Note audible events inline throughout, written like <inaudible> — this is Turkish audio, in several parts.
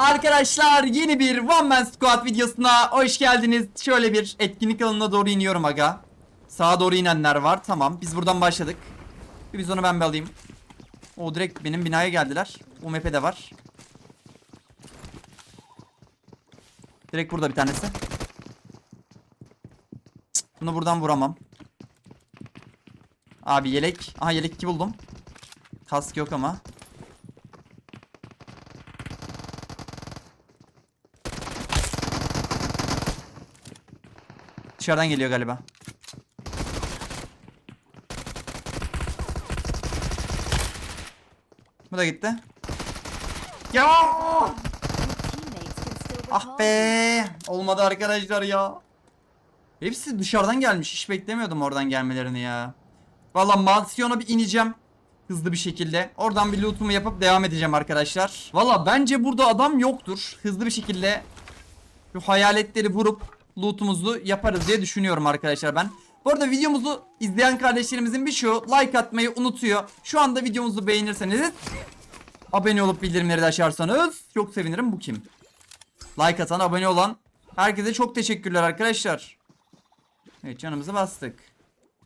Arkadaşlar yeni bir One Man Squad videosuna hoş geldiniz. Şöyle bir etkinlik alanına doğru iniyorum aga. Sağa doğru inenler var. Tamam biz buradan başladık. Bir biz onu ben bir alayım. O direkt benim binaya geldiler. UMP de var. Direkt burada bir tanesi. Bunu buradan vuramam. Abi yelek. Aha yelek 2 buldum. Kask yok ama. Dışarıdan geliyor galiba. Bu da gitti. Ya! Ah be! Olmadı arkadaşlar ya. Hepsi dışarıdan gelmiş. Hiç beklemiyordum oradan gelmelerini ya. Valla mansiyona bir ineceğim. Hızlı bir şekilde. Oradan bir lootumu yapıp devam edeceğim arkadaşlar. Valla bence burada adam yoktur. Hızlı bir şekilde şu hayaletleri vurup lootumuzu yaparız diye düşünüyorum arkadaşlar ben. Bu arada videomuzu izleyen kardeşlerimizin bir çoğu like atmayı unutuyor. Şu anda videomuzu beğenirseniz abone olup bildirimleri de açarsanız çok sevinirim. Bu kim? Like atan, abone olan herkese çok teşekkürler arkadaşlar. Evet canımızı bastık.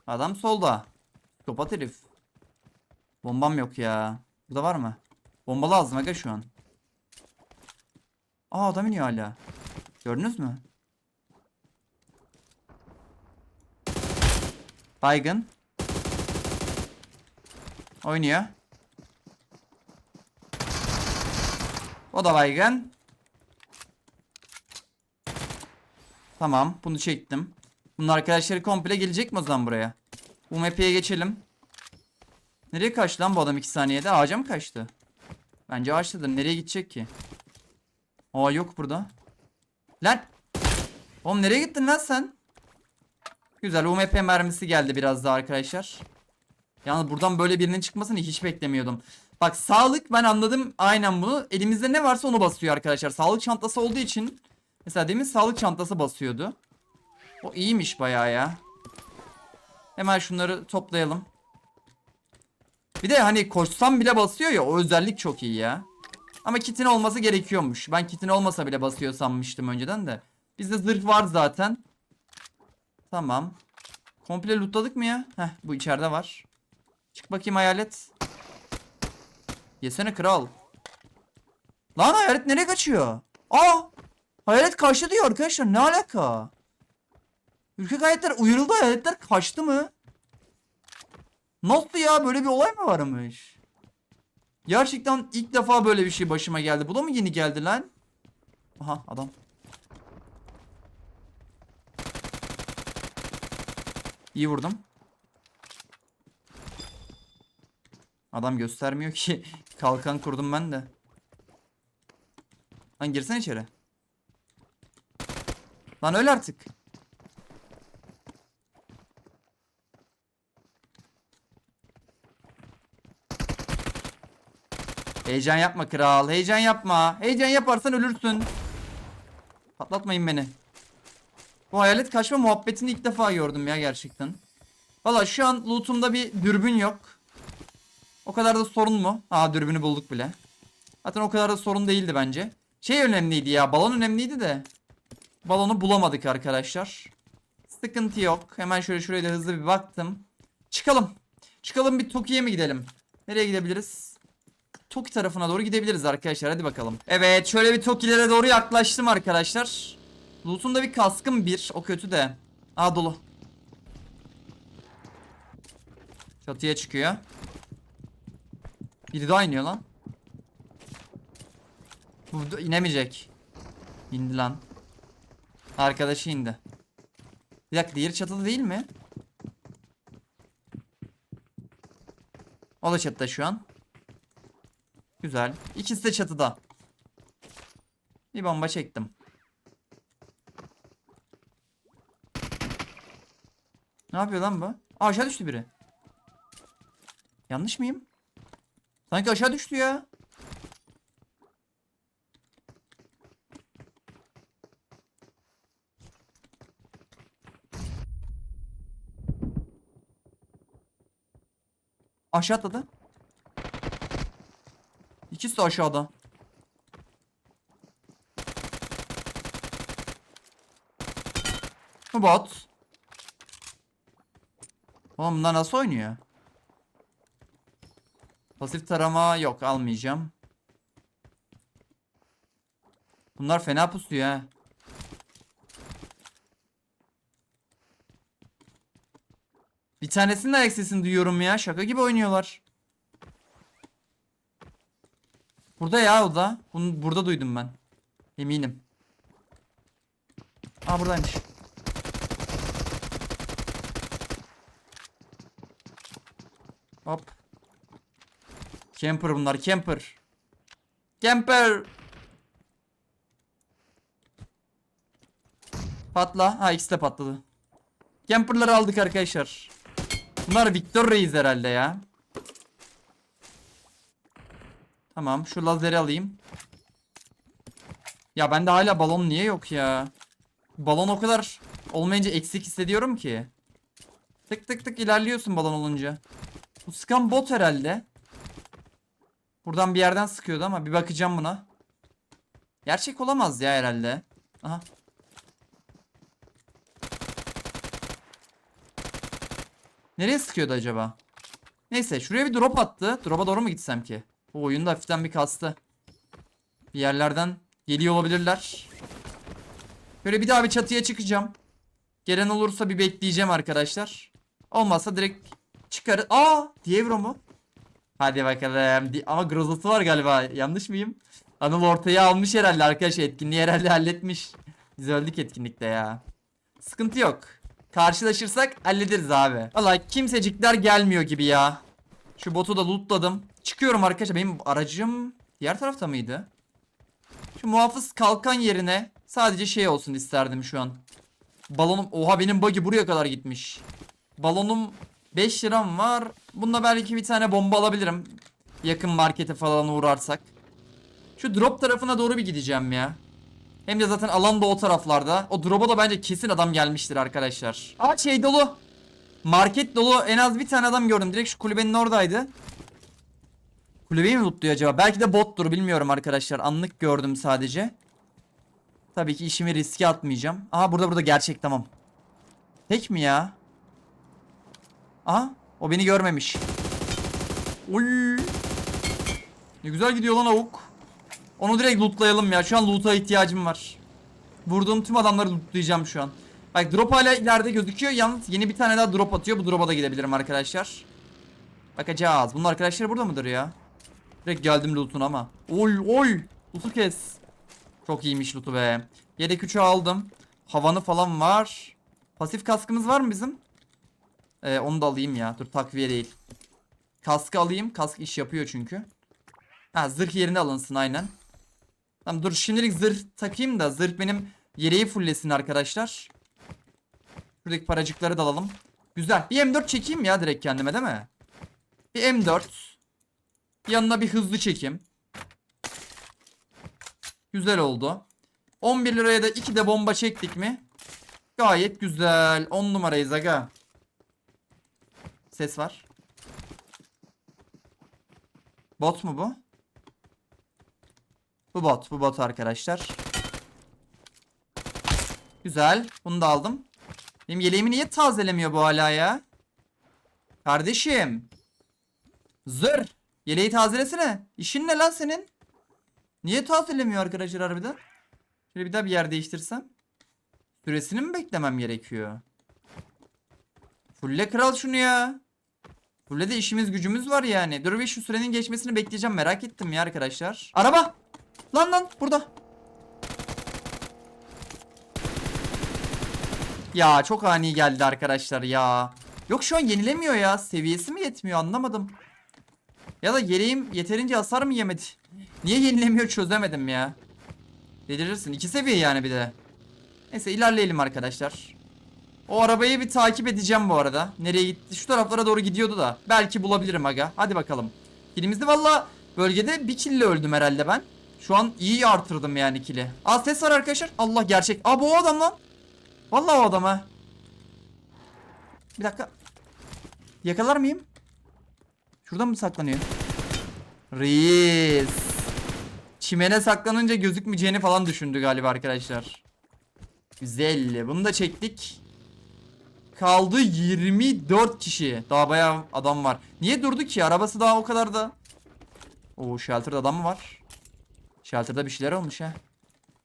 Adam solda. Topat herif. Bombam yok ya. Burada var mı? Bomba lazım aga şu an. Aa adam iniyor hala. Gördünüz mü? Baygın. Oynuyor. O da baygın. Tamam bunu çektim. Bunun arkadaşları komple gelecek mi o zaman buraya? UMP'ye geçelim. Nereye kaçtı lan bu adam 2 saniyede? Ağaca mı kaçtı? Bence ağaçtadır. Nereye gidecek ki? Aa yok burada. Lan! Oğlum nereye gittin lan sen? Güzel UMP mermisi geldi biraz daha arkadaşlar. Yalnız buradan böyle birinin çıkmasını hiç beklemiyordum. Bak sağlık ben anladım aynen bunu. Elimizde ne varsa onu basıyor arkadaşlar. Sağlık çantası olduğu için. Mesela demin sağlık çantası basıyordu. O iyiymiş bayağı ya. Hemen şunları toplayalım. Bir de hani koşsam bile basıyor ya o özellik çok iyi ya. Ama kitin olması gerekiyormuş. Ben kitin olmasa bile basıyor sanmıştım önceden de. Bizde zırh var zaten. Tamam. Komple lootladık mı ya? Heh bu içeride var. Çık bakayım hayalet. Yesene kral. Lan hayalet nereye kaçıyor? Aa! Hayalet kaçtı diyor arkadaşlar. Ne alaka? Ürkek hayaletler uyarıldı hayaletler kaçtı mı? Nasıl ya böyle bir olay mı varmış? Gerçekten ilk defa böyle bir şey başıma geldi. Bu da mı yeni geldi lan? Aha adam. İyi vurdum. Adam göstermiyor ki. <laughs> Kalkan kurdum ben de. Lan girsene içeri. Lan öl artık. Heyecan yapma kral. Heyecan yapma. Heyecan yaparsan ölürsün. Patlatmayın beni. Bu hayalet kaçma muhabbetini ilk defa gördüm ya gerçekten. Valla şu an lootumda bir dürbün yok. O kadar da sorun mu? Aa dürbünü bulduk bile. Zaten o kadar da sorun değildi bence. Şey önemliydi ya balon önemliydi de. Balonu bulamadık arkadaşlar. Sıkıntı yok. Hemen şöyle şuraya da hızlı bir baktım. Çıkalım. Çıkalım bir Toki'ye mi gidelim? Nereye gidebiliriz? Toki tarafına doğru gidebiliriz arkadaşlar. Hadi bakalım. Evet şöyle bir Toki'lere doğru yaklaştım arkadaşlar. Loot'umda bir kaskım bir. O kötü de. Aa dolu. Çatıya çıkıyor. Biri daha iniyor lan. Bu inemeyecek. İndi lan. Arkadaşı indi. Bir dakika diğeri çatıda değil mi? O da çatıda şu an. Güzel. İkisi de çatıda. Bir bomba çektim. Ne yapıyor lan bu? Aa, aşağı düştü biri. Yanlış mıyım? Sanki aşağı düştü ya. Aşağı atladı. İkisi de aşağıda. Bot. Oğlum bunlar nasıl oynuyor? Pasif tarama yok almayacağım. Bunlar fena pusuyor ha. Bir tanesinin ayak sesini duyuyorum ya. Şaka gibi oynuyorlar. Burada ya o da. Bunu burada duydum ben. Eminim. Aa buradaymış. Hop. Camper bunlar camper. Camper. Patla. Ha ikisi de patladı. Camper'ları aldık arkadaşlar. Bunlar Victor Reis herhalde ya. Tamam şu lazeri alayım. Ya bende hala balon niye yok ya? Balon o kadar olmayınca eksik hissediyorum ki. Tık tık tık ilerliyorsun balon olunca. Bu sıkan bot herhalde. Buradan bir yerden sıkıyordu ama bir bakacağım buna. Gerçek olamaz ya herhalde. Aha. Nereye sıkıyordu acaba? Neyse şuraya bir drop attı. Drop'a doğru mu gitsem ki? Bu oyunda hafiften bir kastı. Bir yerlerden geliyor olabilirler. Böyle bir daha bir çatıya çıkacağım. Gelen olursa bir bekleyeceğim arkadaşlar. Olmazsa direkt çıkar. Aa, Dievro mu? Hadi bakalım. Di- Ama Grozası var galiba. Yanlış mıyım? Anıl ortaya almış herhalde arkadaş. Etkinliği herhalde halletmiş. Biz öldük etkinlikte ya. Sıkıntı yok. Karşılaşırsak hallederiz abi. Valla kimsecikler gelmiyor gibi ya. Şu botu da lootladım. Çıkıyorum arkadaşlar. Benim aracım diğer tarafta mıydı? Şu muhafız kalkan yerine sadece şey olsun isterdim şu an. Balonum oha benim buggy buraya kadar gitmiş. Balonum 5 liram var. Bunda belki bir tane bomba alabilirim. Yakın markete falan uğrarsak. Şu drop tarafına doğru bir gideceğim ya. Hem de zaten alan da o taraflarda. O drop'a da bence kesin adam gelmiştir arkadaşlar. Aa şey dolu. Market dolu. En az bir tane adam gördüm. Direkt şu kulübenin oradaydı. Kulübeyi mi lootluyor acaba? Belki de bottur bilmiyorum arkadaşlar. Anlık gördüm sadece. Tabii ki işimi riske atmayacağım. Aha burada burada gerçek tamam. Tek mi ya? Aha o beni görmemiş. Oy. Ne güzel gidiyor lan avuk. Onu direkt lootlayalım ya. Şu an loot'a ihtiyacım var. Vurduğum tüm adamları lootlayacağım şu an. Bak drop hala ileride gözüküyor. Yalnız yeni bir tane daha drop atıyor. Bu drop'a da gidebilirim arkadaşlar. Bakacağız. Bunun arkadaşları burada mıdır ya? Direkt geldim loot'un ama. Oy oy. Loot'u kes. Çok iyiymiş loot'u be. Yedek 3'ü aldım. Havanı falan var. Pasif kaskımız var mı bizim? Ee, onu da alayım ya. Dur takviye değil. Kaskı alayım. Kask iş yapıyor çünkü. Ha zırh yerine alınsın aynen. Tamam dur şimdilik zırh takayım da zırh benim yeleği fulllesin arkadaşlar. Şuradaki paracıkları da alalım. Güzel. Bir M4 çekeyim ya direkt kendime değil mi? Bir M4. Yanına bir hızlı çekim. Güzel oldu. 11 liraya da 2 de bomba çektik mi? Gayet güzel. 10 numarayız aga. Ses var. Bot mu bu? Bu bot. Bu bot arkadaşlar. Güzel. Bunu da aldım. Benim yeleğimi niye tazelemiyor bu hala ya? Kardeşim. Zır. Yeleği tazelesene. İşin ne lan senin? Niye tazelemiyor arkadaşlar harbiden? Şöyle bir daha bir yer değiştirsem. Süresini mi beklemem gerekiyor? Fulle kral şunu ya. Fulle de işimiz gücümüz var yani. Dur bir şu sürenin geçmesini bekleyeceğim. Merak ettim ya arkadaşlar. Araba. Lan lan burada. Ya çok ani geldi arkadaşlar ya. Yok şu an yenilemiyor ya. Seviyesi mi yetmiyor anlamadım. Ya da yeleğim yeterince hasar mı yemedi? Niye yenilemiyor çözemedim ya. Delirirsin. İki seviye yani bir de. Neyse ilerleyelim arkadaşlar. O arabayı bir takip edeceğim bu arada. Nereye gitti? Şu taraflara doğru gidiyordu da. Belki bulabilirim aga. Hadi bakalım. Kilimizde valla bölgede bir kille öldüm herhalde ben. Şu an iyi artırdım yani kili. Aa ses var arkadaşlar. Allah gerçek. Aa bu o adam lan. Vallahi o adam ha. Bir dakika. Yakalar mıyım? Şuradan mı saklanıyor? Reis. Çimene saklanınca gözükmeyeceğini falan düşündü galiba arkadaşlar. Güzel. Bunu da çektik. Kaldı 24 kişi. Daha bayağı adam var. Niye durdu ki? Arabası daha o kadar da. Oo shelter'da adam mı var? Shelter'da bir şeyler olmuş ha.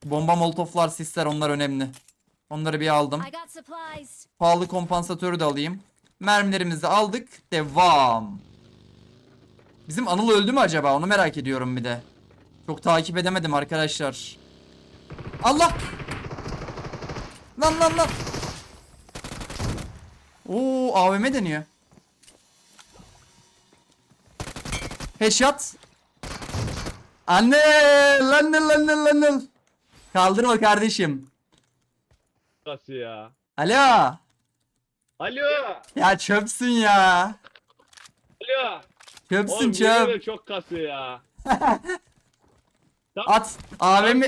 Bomba molotoflar, sisler onlar önemli. Onları bir aldım. Pahalı kompansatörü de alayım. Mermilerimizi aldık. Devam. Bizim Anıl öldü mü acaba? Onu merak ediyorum bir de. Çok takip edemedim arkadaşlar. Allah! Lan lan lan! Oo AVM deniyor. Headshot. Anne! Lan lan lan lan lan. Kaldırma kardeşim. Nasıl ya? Alo. Alo. Ya çöpsün ya. Alo. Çöpsün Oğlum çöp. çok kasıyor ya. <laughs> Tam, At. AVM.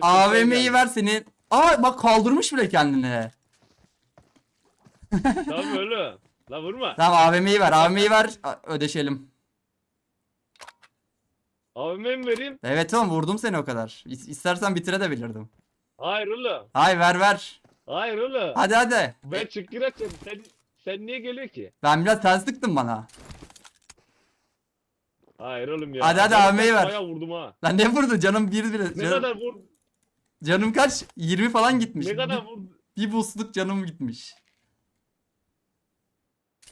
AVM'yi ver seni. Aa bak kaldırmış bile kendini. Tamam öyle. La vurma. Tamam AVM'yi ver. AVM'yi ver. a- Ödeşelim. AVM mi vereyim? Evet oğlum vurdum seni o kadar. İs- İstersen bitirebilirdim. Hayır oğlum. Hay ver ver. Hayır oğlum. Hadi hadi. Ben çık gir açayım. Sen, sen niye geliyor ki? Ben biraz ters sıktım bana. Hayır oğlum ya. Hadi hadi Ben AVM'yi ver. Bayağı vurdum ha. Lan ne vurdu canım bir bile. Ne Canım, kadar vur? canım kaç? 20 falan gitmiş. Ne kadar vur? bir boostluk canım gitmiş.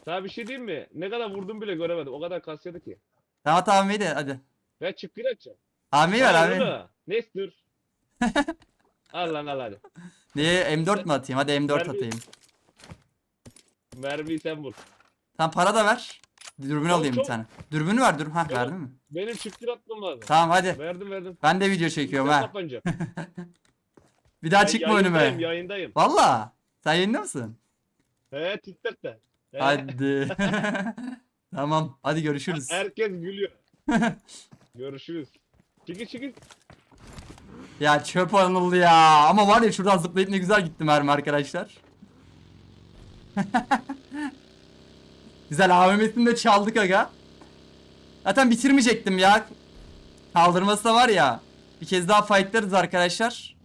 Sana bir şey diyeyim mi? Ne kadar vurdum bile göremedim. O kadar kasıyordu ki. Tamam at AVM'yi de hadi. Ben gir açacağım. AVM'yi ver oğlum. Neyse dur. <laughs> al lan al hadi. Neye M4 mi atayım? Hadi M4 Ver bir- atayım. Mermiyi sen vur. Tamam para da ver. Dürbün Çok- alayım bir çok- tane. Dürbünü ver dur. Ha verdin mi? Benim gir atmam lazım. Tamam hadi. Verdim verdim. Ben de video çekiyorum ha. <laughs> Bir daha çıkma yayındayım, önüme. Yayındayım. Valla. Sen yayında mısın? He TikTok'ta. Hadi. <laughs> tamam. Hadi görüşürüz. Herkes gülüyor. <laughs> Görüşürüz. Çıkın çıkın. Ya çöp anıldı ya. Ama var ya şuradan zıplayıp ne güzel gitti mermi arkadaşlar. <laughs> güzel AVM'sini de çaldık aga. Zaten bitirmeyecektim ya. Kaldırması da var ya. Bir kez daha fightlarız arkadaşlar.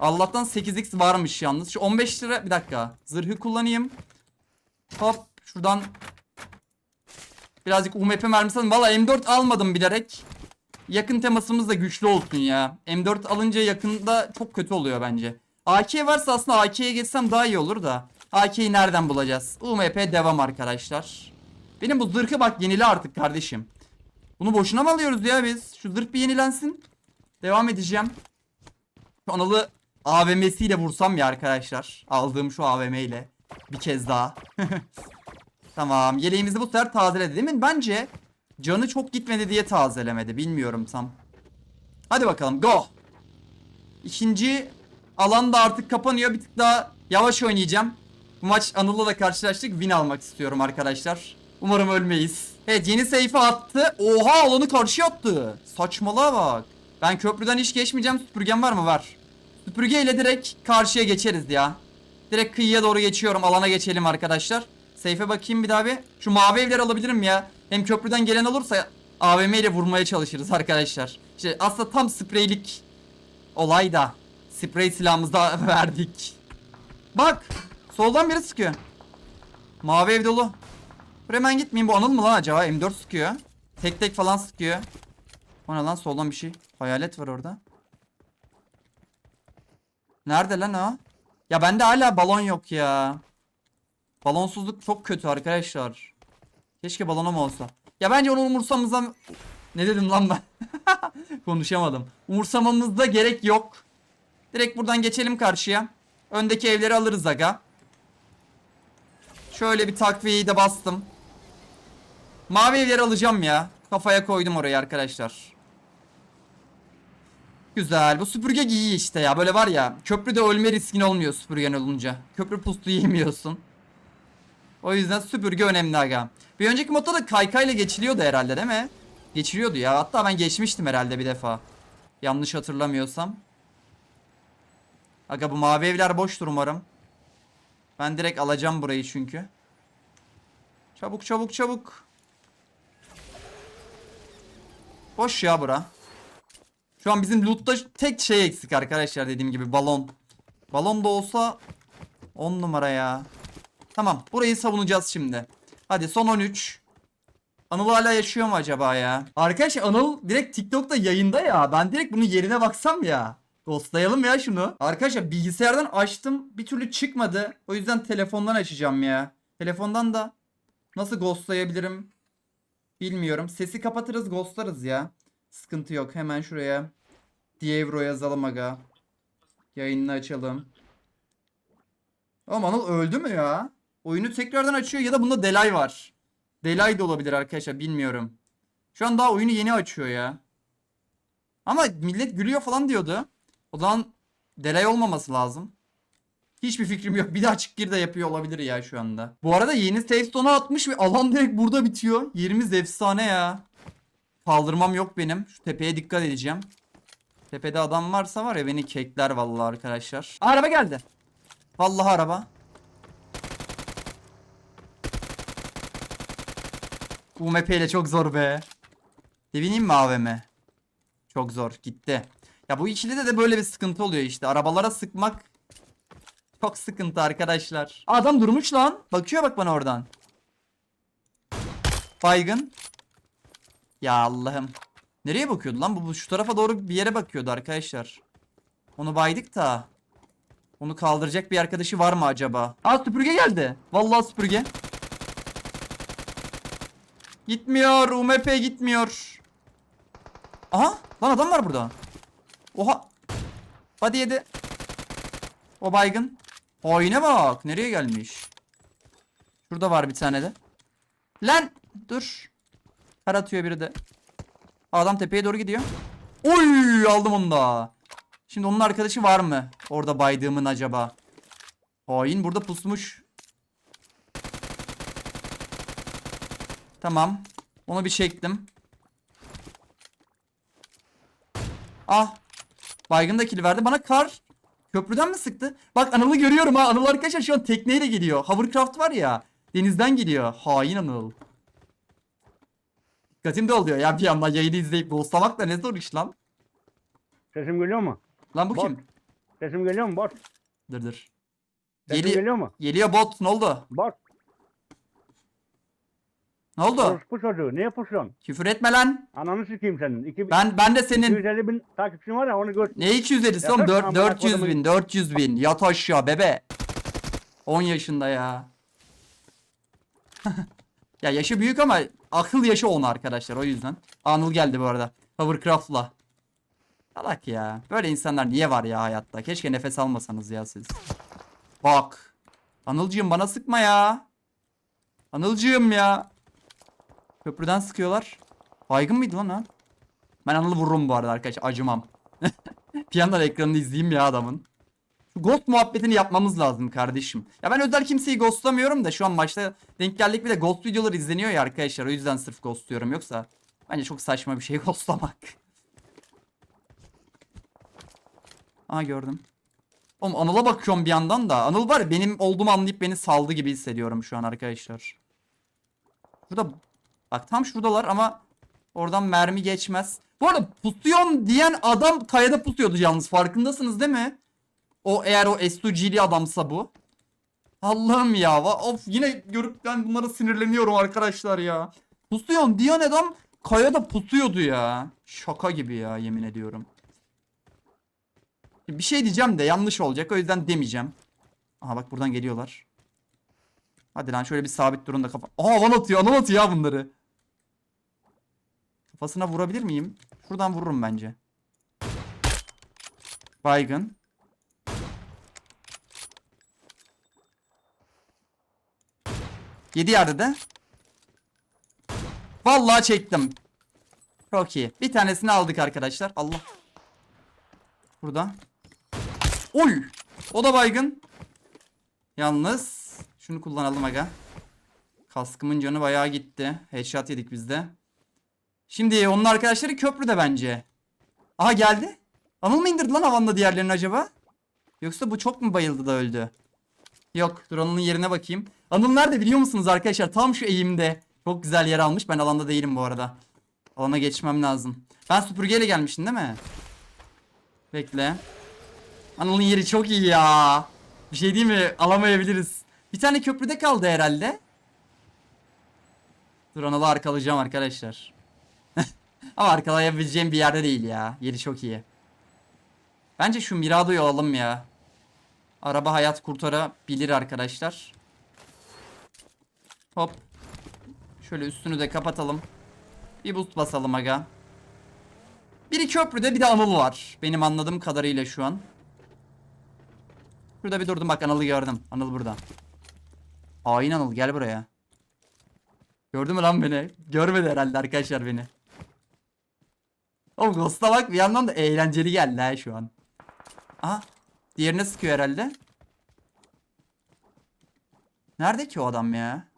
Allah'tan 8x varmış yalnız. Şu 15 lira bir dakika. Zırhı kullanayım. Hop şuradan birazcık UMP mermisi alayım. Valla M4 almadım bilerek. Yakın temasımız da güçlü olsun ya. M4 alınca yakında çok kötü oluyor bence. AK varsa aslında AK'ye geçsem daha iyi olur da. AK'yi nereden bulacağız? UMP devam arkadaşlar. Benim bu zırhı bak yenile artık kardeşim. Bunu boşuna mı alıyoruz ya biz? Şu zırh bir yenilensin. Devam edeceğim. Şu analı AVM'siyle vursam ya arkadaşlar. Aldığım şu AVM ile. Bir kez daha. <laughs> tamam. Yeleğimizi bu sefer tazeledi değil mi? Bence canı çok gitmedi diye tazelemedi. Bilmiyorum tam. Hadi bakalım go. İkinci alan da artık kapanıyor. Bir tık daha yavaş oynayacağım. Bu maç Anıl'la da karşılaştık. Win almak istiyorum arkadaşlar. Umarım ölmeyiz. Evet yeni seyfe attı. Oha alanı karşıya attı. Saçmalığa bak. Ben köprüden hiç geçmeyeceğim. Süpürgem var mı? Var. Süpürge ile direkt karşıya geçeriz ya. Direkt kıyıya doğru geçiyorum. Alana geçelim arkadaşlar. Seyfe bakayım bir daha bir. Şu mavi evleri alabilirim ya. Hem köprüden gelen olursa AVM ile vurmaya çalışırız arkadaşlar. İşte aslında tam spreylik olay da. Sprey silahımızı da <laughs> verdik. Bak. Soldan biri sıkıyor. Mavi ev dolu. Hemen gitmeyeyim. Bu Anıl mı lan acaba? M4 sıkıyor. Tek tek falan sıkıyor. O ne lan soldan bir şey. Hayalet var orada. Nerede lan o? Ya bende hala balon yok ya. Balonsuzluk çok kötü arkadaşlar. Keşke balonum olsa. Ya bence onu umursamamıza... Ne dedim lan ben? <laughs> Konuşamadım. Umursamamızda gerek yok. Direkt buradan geçelim karşıya. Öndeki evleri alırız aga. Şöyle bir takviyeyi de bastım. Mavi evleri alacağım ya. Kafaya koydum orayı arkadaşlar. Güzel. Bu süpürge iyi işte ya. Böyle var ya. Köprüde ölme riskin olmuyor süpürgen olunca. Köprü pustu <laughs> yemiyorsun. O yüzden süpürge önemli aga. Bir önceki modda da kaykayla geçiliyordu herhalde değil mi? Geçiliyordu ya. Hatta ben geçmiştim herhalde bir defa. Yanlış hatırlamıyorsam. Aga bu mavi evler boştur umarım. Ben direkt alacağım burayı çünkü. Çabuk çabuk çabuk. Boş ya bura. Şu an bizim lootta tek şey eksik arkadaşlar dediğim gibi balon. Balon da olsa 10 numara ya. Tamam. Burayı savunacağız şimdi. Hadi son 13. Anıl hala yaşıyor mu acaba ya? Arkadaşlar Anıl direkt TikTok'ta yayında ya. Ben direkt bunun yerine baksam ya. Ghostlayalım ya şunu. Arkadaşlar bilgisayardan açtım. Bir türlü çıkmadı. O yüzden telefondan açacağım ya. Telefondan da nasıl ghostlayabilirim bilmiyorum. Sesi kapatırız ghostlarız ya. Sıkıntı yok. Hemen şuraya Dievro yazalım aga. Yayınını açalım. Ama Anıl öldü mü ya? Oyunu tekrardan açıyor ya da bunda delay var. Delay de olabilir arkadaşlar bilmiyorum. Şu an daha oyunu yeni açıyor ya. Ama millet gülüyor falan diyordu. O zaman delay olmaması lazım. Hiçbir fikrim yok. Bir de açık gir de yapıyor olabilir ya şu anda. Bu arada yeni save atmış ve alan direkt burada bitiyor. Yerimiz efsane ya. Kaldırmam yok benim. Şu tepeye dikkat edeceğim. Tepede adam varsa var ya beni kekler vallahi arkadaşlar. Aa, araba geldi. Vallahi araba. UMP ile çok zor be. Devineyim mi AVM? Çok zor gitti. Ya bu ikilide de böyle bir sıkıntı oluyor işte. Arabalara sıkmak çok sıkıntı arkadaşlar. Adam durmuş lan. Bakıyor bak bana oradan. Baygın. Ya Allah'ım. Nereye bakıyordu lan? Bu, bu şu tarafa doğru bir yere bakıyordu arkadaşlar. Onu baydık da. Onu kaldıracak bir arkadaşı var mı acaba? Aa süpürge geldi. Vallahi süpürge. Gitmiyor. UMP gitmiyor. Aha. Lan adam var burada. Oha. Hadi yedi. O baygın. Oyuna bak. Nereye gelmiş? Şurada var bir tane de. Lan. Dur. Kar atıyor biri de. Adam tepeye doğru gidiyor. Oy aldım onu da. Şimdi onun arkadaşı var mı? Orada baydığımın acaba. Hain burada pusmuş. Tamam. Onu bir çektim. Ah. Baygın da kill verdi. Bana kar köprüden mi sıktı? Bak Anıl'ı görüyorum ha. Anıl arkadaşlar şu an tekneyle geliyor. Hovercraft var ya. Denizden geliyor. Hain Anıl. Dikkatim de oluyor ya bir yandan yayını izleyip ghostlamak da ne zor iş lan. Sesim geliyor mu? Lan bu Bot. kim? Sesim geliyor mu? Bot. Dur dur. Sesim Geli geliyor mu? geliyor bot ne oldu? Bot. Ne oldu? Orospu çocuğu. Niye pusuyorsun? Küfür etme lan. Ananı sikeyim senin. İki, Ben ben de senin 250 bin takipçin var ya onu gör. ne 250'si Ya oğlum Dört- amına 400 bin kodumun. 400 bin yat aşağı bebe. 10 yaşında ya. <laughs> ya yaşı büyük ama akıl yaşı 10 arkadaşlar o yüzden. Anıl geldi bu arada. Hovercraft'la. Salak ya. Böyle insanlar niye var ya hayatta? Keşke nefes almasanız ya siz. Bak. Anılcığım bana sıkma ya. Anılcığım ya. Köprüden sıkıyorlar. Baygın mıydı lan ha? Ben Anıl'ı vururum bu arada arkadaşlar. Acımam. <laughs> bir yandan ekranını izleyeyim ya adamın. Ghost muhabbetini yapmamız lazım kardeşim. Ya ben özel kimseyi ghostlamıyorum da şu an maçta denk geldik bir de ghost videoları izleniyor ya arkadaşlar. O yüzden sırf ghostluyorum yoksa bence çok saçma bir şey <laughs> ghostlamak. Aa gördüm. Oğlum Anıl'a bakıyorum bir yandan da. Anıl var ya benim olduğumu anlayıp beni saldı gibi hissediyorum şu an arkadaşlar. Şurada bak tam şuradalar ama oradan mermi geçmez. Bu arada pusuyon diyen adam kayada pusuyordu yalnız farkındasınız değil mi? O eğer o SUG'li adamsa bu. Allah'ım ya. Of yine görüp ben bunlara sinirleniyorum arkadaşlar ya. Pusuyon diyen adam kayada pusuyordu ya. Şaka gibi ya yemin ediyorum. Bir şey diyeceğim de yanlış olacak o yüzden demeyeceğim. Aha bak buradan geliyorlar. Hadi lan şöyle bir sabit durun da kafa. Aa alan atıyor alan atıyor ya bunları. Kafasına vurabilir miyim? Şuradan vururum bence. Baygın. Yedi yerde de. Vallahi çektim. Çok. Bir tanesini aldık arkadaşlar. Allah. Burada. Oy. O da baygın. Yalnız şunu kullanalım aga. Kaskımın canı bayağı gitti. Headshot yedik biz de. Şimdi onun arkadaşları köprüde bence. Aha geldi. Anıl mı indirdi lan havanla diğerlerini acaba? Yoksa bu çok mu bayıldı da öldü? Yok dur Anıl'ın yerine bakayım. Anıl nerede biliyor musunuz arkadaşlar? Tam şu eğimde. Çok güzel yer almış. Ben alanda değilim bu arada. Alana geçmem lazım. Ben süpürgeyle gelmiştim değil mi? Bekle. Anıl'ın yeri çok iyi ya. Bir şey değil mi? Alamayabiliriz. Bir tane köprüde kaldı herhalde. Dur Anıl'ı arkalayacağım arkadaşlar. <laughs> Ama arkalayabileceğim bir yerde değil ya. Yeri çok iyi. Bence şu Mirado'yu alalım ya. Araba hayat kurtarabilir arkadaşlar. Hop. Şöyle üstünü de kapatalım. Bir boost basalım aga. Biri köprüde bir de Anıl var. Benim anladığım kadarıyla şu an. Şurada bir durdum bak Anıl'ı gördüm. Anıl burada. Hain Anıl gel buraya. Gördü mü lan beni? Görmedi herhalde arkadaşlar beni. Oğlum Ghost'a bak bir yandan da eğlenceli geldi ha şu an. Aha. Diğerine sıkıyor herhalde. Nerede ki o adam ya?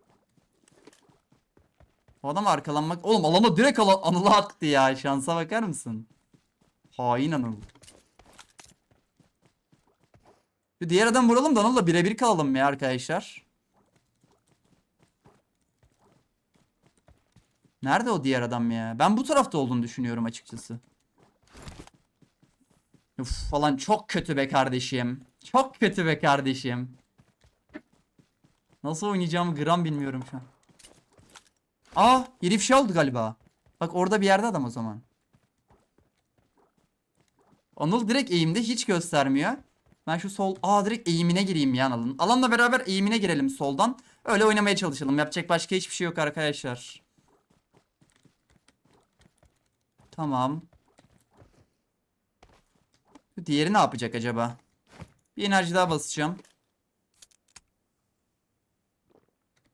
O adam arkalanmak... Oğlum alana direkt ala... Anıl'a attı ya. Şansa bakar mısın? Hain Anıl. Bir diğer adam vuralım da Anıl'la birebir kalalım ya arkadaşlar. Nerede o diğer adam ya? Ben bu tarafta olduğunu düşünüyorum açıkçası. Uf falan çok kötü be kardeşim. Çok kötü be kardeşim. Nasıl oynayacağımı gram bilmiyorum şu an. Aa herif şey oldu galiba. Bak orada bir yerde adam o zaman. Anıl direkt eğimde hiç göstermiyor. Ben şu sol... Aa direkt eğimine gireyim ya Anıl'ın. Alanla beraber eğimine girelim soldan. Öyle oynamaya çalışalım. Yapacak başka hiçbir şey yok arkadaşlar. Tamam. Diğeri ne yapacak acaba? Bir enerji daha basacağım.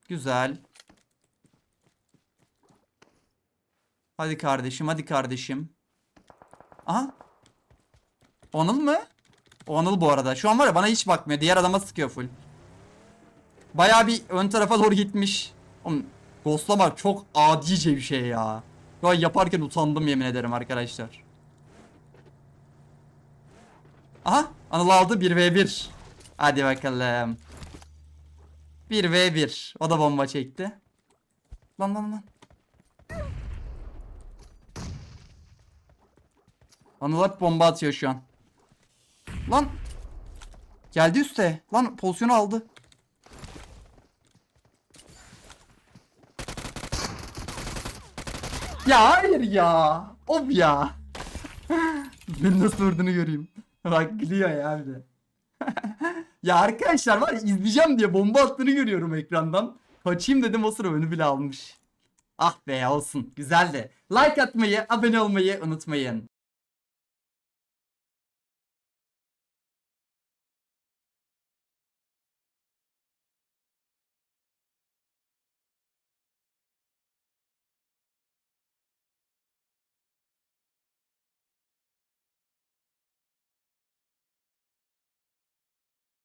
Güzel. Hadi kardeşim, hadi kardeşim. Aha. O Anıl mı? O Anıl bu arada. Şu an var ya bana hiç bakmıyor. Diğer adama sıkıyor full. Bayağı bir ön tarafa doğru gitmiş. Oğlum ghostlamak çok adice bir şey ya. An yaparken utandım yemin ederim arkadaşlar. Aha Anıl aldı 1v1. Hadi bakalım. 1v1. O da bomba çekti. Lan lan lan. Anıl hep bomba atıyor şu an. Lan. Geldi üste. Lan pozisyonu aldı. Ya hayır ya. Of ya. <laughs> ben nasıl vurduğunu göreyim. <laughs> Bak gülüyor ya bir de. <laughs> ya arkadaşlar var ya izleyeceğim diye bomba attığını görüyorum ekrandan. Kaçayım dedim o sıra önü bile almış. Ah be olsun güzeldi. Like atmayı, abone olmayı unutmayın.